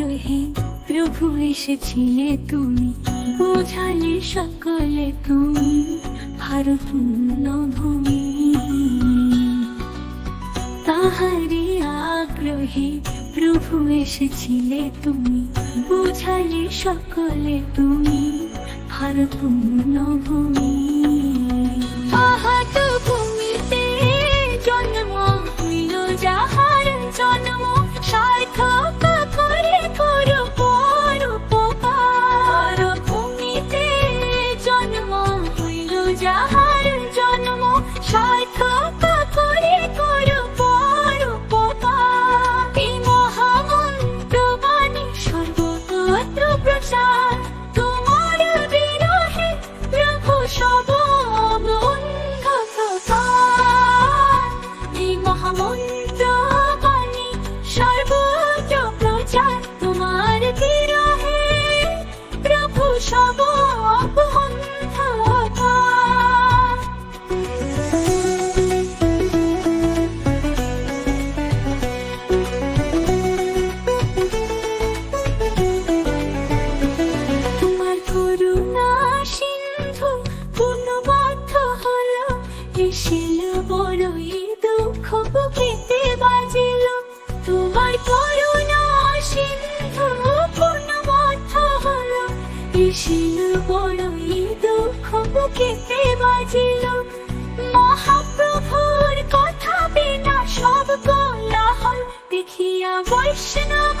আগ্রহে প্রভু, এসেছিলে তুমি। বোঝালে সকলে তুমি ভারত ভূমি। তাহারি আগ্রহে প্রভু, এসেছিলে তুমি। বোঝালে সকলে তুমি ভারত ভূমি। যাহার জন্ম সার্থক করে করো পরোপকার এই মহামন্ত্রবাণী সর্বত্র প্রচার তোমার বিরহে, প্রভু সব এই মহামন্ত্রবাণী সর্বত্র প্রচার তোমার বিরহে প্রভু সব এসেল বড়ই দুঃখ বুকেতে বাজিল। তোমার করুণা সিন্ধু হলো এসেল বড়ই দুঃখ বুকেতে বাজিল। মহাপ্রভুর কথা বিনা সব কোলাহল। দেখিয়া বৈষ্ণব